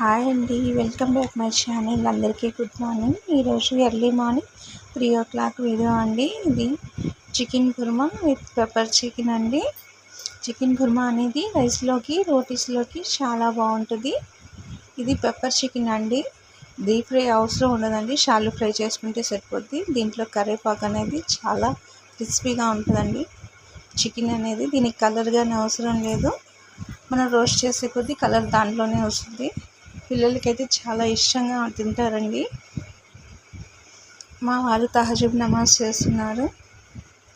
Hi అండి. Welcome back my channel. అందరికీ good morning. ఈరోజు early morning three o'clock video అండి. ఇది chicken kurma with pepper chicken అండి. చికెన్ కుర్మా అనేది రైస్లోకి రోటీస్లోకి చాలా బాగుంటుంది. ఇది పెప్పర్ చికెన్ అండి. డీప్ ఫ్రై అవసరం ఉండదండి. షాలు ఫ్రై చేసుకుంటే సరిపోద్ది. దీంట్లో కరివేపాకు అనేది చాలా క్రిస్పీగా ఉంటుందండి. చికెన్ అనేది దీనికి కలర్ కానీ అవసరం లేదు. మనం రోస్ట్ చేసే కొద్దీ కలర్ దాంట్లోనే వస్తుంది. పిల్లలకైతే చాలా ఇష్టంగా తింటారండి. మా వారు తహజుబ్ నమాజ్ చేస్తున్నారు.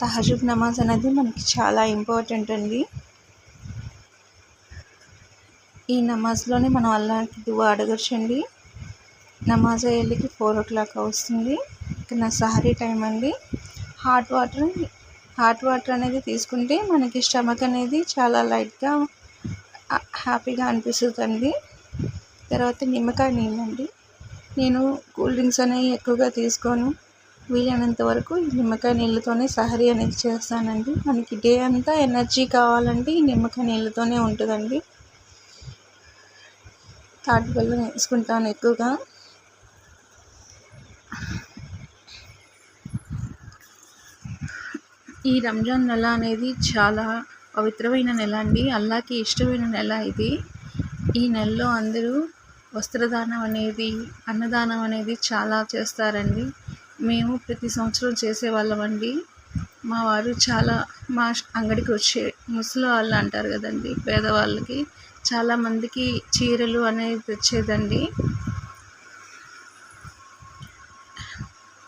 తహజుబ్ నమాజ్ అనేది మనకి చాలా ఇంపార్టెంట్ అండి. ఈ నమాజ్లోనే మనం అల్లాకి దువ్వ అడగచ్చండి. నమాజ్ అయ్యేళ్ళకి ఫోర్ ఓ క్లాక్ వస్తుంది ఇక నా సహరీ టైం అండి. హాట్ వాటర్ హాట్ వాటర్ అనేది తీసుకుంటే మనకి స్టమక్ అనేది చాలా లైట్గా హ్యాపీగా అనిపిస్తుందండి. తర్వాత నిమ్మకాయ నీళ్ళండి. నేను కూల్ డ్రింక్స్ అనేవి ఎక్కువగా తీసుకోను. వీలైనంత వరకు ఈ నిమ్మకాయ నీళ్ళతోనే సహరీ అనేది చేస్తానండి. మనకి డే అంతా ఎనర్జీ కావాలంటే ఈ నిమ్మకాయ నీళ్ళతోనే ఉంటుందండి. తాటి బెల్లం వేసుకుంటాను ఎక్కువగా. ఈ రంజాన్ నెల అనేది చాలా పవిత్రమైన నెల అండి. అల్లాకి ఇష్టమైన నెల ఇది. ఈ నెలలో అందరూ వస్త్రదానం అనేది అన్నదానం అనేది చాలా చేస్తారండి. మేము ప్రతి సంవత్సరం చేసేవాళ్ళమండి. మా వారు చాలా మా అంగడికి వచ్చే ముసలి వాళ్ళు అంటారు కదండి పేదవాళ్ళకి. చాలామందికి చీరలు అనేది తెచ్చేదండి.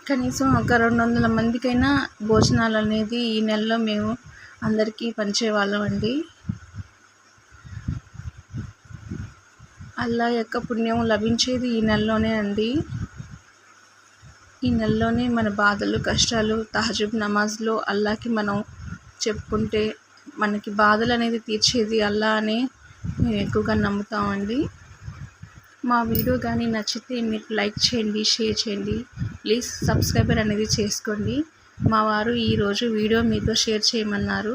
కనీసం ఒక రెండు వందల మందికైనా భోజనాలు అనేది ఈ నెలలో మేము అందరికీ పంచేవాళ్ళం అండి అల్లా యొక్క పుణ్యం లభించేది ఈ నెలలోనే అండి. ఈ నెలలోనే మన బాధలు కష్టాలు తహజుబ్ నమాజ్లో అల్లాకి మనం చెప్పుకుంటే మనకి బాధలు అనేది తీర్చేది అల్లా అని మేము ఎక్కువగా నమ్ముతామండి. మా వీడియో కానీ నచ్చితే మీకు లైక్ చేయండి షేర్ చేయండి. ప్లీజ్ సబ్స్క్రైబర్ అనేది చేసుకోండి. మా వారు ఈరోజు వీడియో మీతో షేర్ చేయమన్నారు.